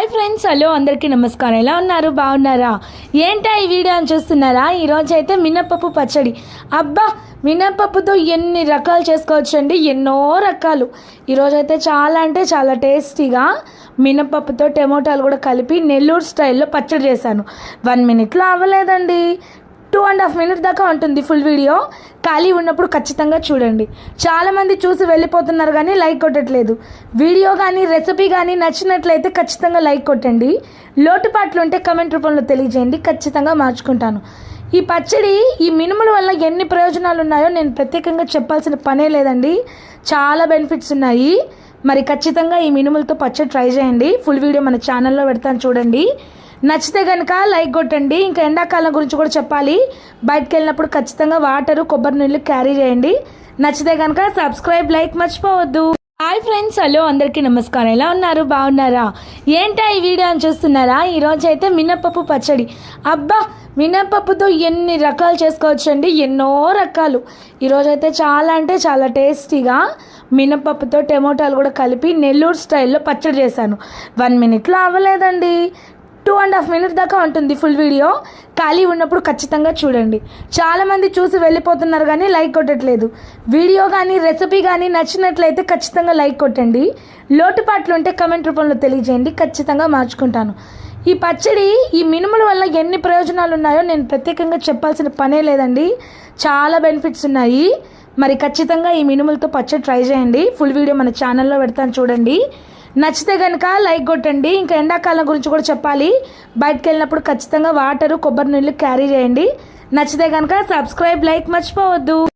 Hi friends hello అందరికీ నమస్కారం. ఎలా ఉన్నారు? బాగున్నారా? ఏంటా ఈ వీడియో అని చూస్తున్నారా? ఈరోజు అయితే మినప్పప్పు పచ్చడి. అబ్బా మినపప్పుతో ఎన్ని రకాలు చేసుకోవచ్చు అండి ఎన్నో రకాలు. ఈరోజు అయితే చాలా అంటే చాలా టేస్టీగా మినపప్పుతో టమోటాలు కూడా కలిపి నెల్లూరు స్టైల్లో పచ్చడి చేశాను. వన్ మినిట్లో అవ్వలేదండి. టూ అండ్ హాఫ్ మినిట్ దాకా ఉంటుంది ఫుల్ వీడియో ఖాళీ ఉన్నప్పుడు ఖచ్చితంగా చూడండి. చాలామంది చూసి వెళ్ళిపోతున్నారు కానీ లైక్ కొట్టట్లేదు. వీడియో కానీ రెసిపీ కానీ నచ్చినట్లయితే ఖచ్చితంగా లైక్ కొట్టండి. లోటుపాట్లు ఉంటే కమెంట్ రూపంలో తెలియజేయండి. ఖచ్చితంగా మార్చుకుంటాను. ఈ పచ్చడి ఈ మినుముల వల్ల ఎన్ని ప్రయోజనాలు ఉన్నాయో నేను ప్రత్యేకంగా చెప్పాల్సిన పనే లేదండి. చాలా బెనిఫిట్స్ ఉన్నాయి. మరి ఖచ్చితంగా ఈ మినుములతో పచ్చడి ట్రై చేయండి. ఫుల్ వీడియో మన ఛానల్లో పెడతాను చూడండి. నచ్చితే కనుక లైక్ కొట్టండి. ఇంకా ఎండాకాలం గురించి కూడా చెప్పాలి. బయటకు వెళ్ళినప్పుడు ఖచ్చితంగా వాటరు కొబ్బరి నీళ్ళు క్యారీ చేయండి. నచ్చితే కనుక సబ్స్క్రైబ్ లైక్ మర్చిపోవద్దు. హాయ్ ఫ్రెండ్స్ హలో అందరికీ నమస్కారం. ఎలా ఉన్నారు? బాగున్నారా? ఏంటా ఈ వీడియో అని చూస్తున్నారా? ఈరోజు అయితే మినపప్పు పచ్చడి. అబ్బా మినపప్పుతో ఎన్ని రకాలు చేసుకోవచ్చు అండి ఎన్నో రకాలు. ఈరోజైతే చాలా అంటే చాలా టేస్టీగా మినపప్పుతో టమోటాలు కూడా కలిపి నెల్లూరు స్టైల్లో పచ్చడి చేశాను. వన్ మినిట్లో అవ్వలేదండి. టూ అండ్ హాఫ్ మినిట్ దాకా ఉంటుంది ఫుల్ వీడియో ఖాళీ ఉన్నప్పుడు ఖచ్చితంగా చూడండి. చాలామంది చూసి వెళ్ళిపోతున్నారు కానీ లైక్ కొట్టట్లేదు. వీడియో కానీ రెసిపీ కానీ నచ్చినట్లయితే ఖచ్చితంగా లైక్ కొట్టండి. లోటుపాట్లు ఉంటే కమెంట్ రూపంలో తెలియజేయండి. ఖచ్చితంగా మార్చుకుంటాను. ఈ పచ్చడి ఈ మినుముల వల్ల ఎన్ని ప్రయోజనాలు ఉన్నాయో నేను ప్రత్యేకంగా చెప్పాల్సిన పనే లేదండి. చాలా బెనిఫిట్స్ ఉన్నాయి. మరి ఖచ్చితంగా ఈ మినుములతో పచ్చడి ట్రై చేయండి. ఫుల్ వీడియో మన ఛానల్లో పెడతాను చూడండి. నచ్చితే కనుక లైక్ కొట్టండి. ఇంకా ఎండాకాలం గురించి కూడా చెప్పాలి. బయటకు వెళ్ళినప్పుడు ఖచ్చితంగా వాటరు కొబ్బరి నీళ్ళు క్యారీ చేయండి. నచ్చితే కనుక సబ్స్క్రైబ్ లైక్ మర్చిపోవద్దు.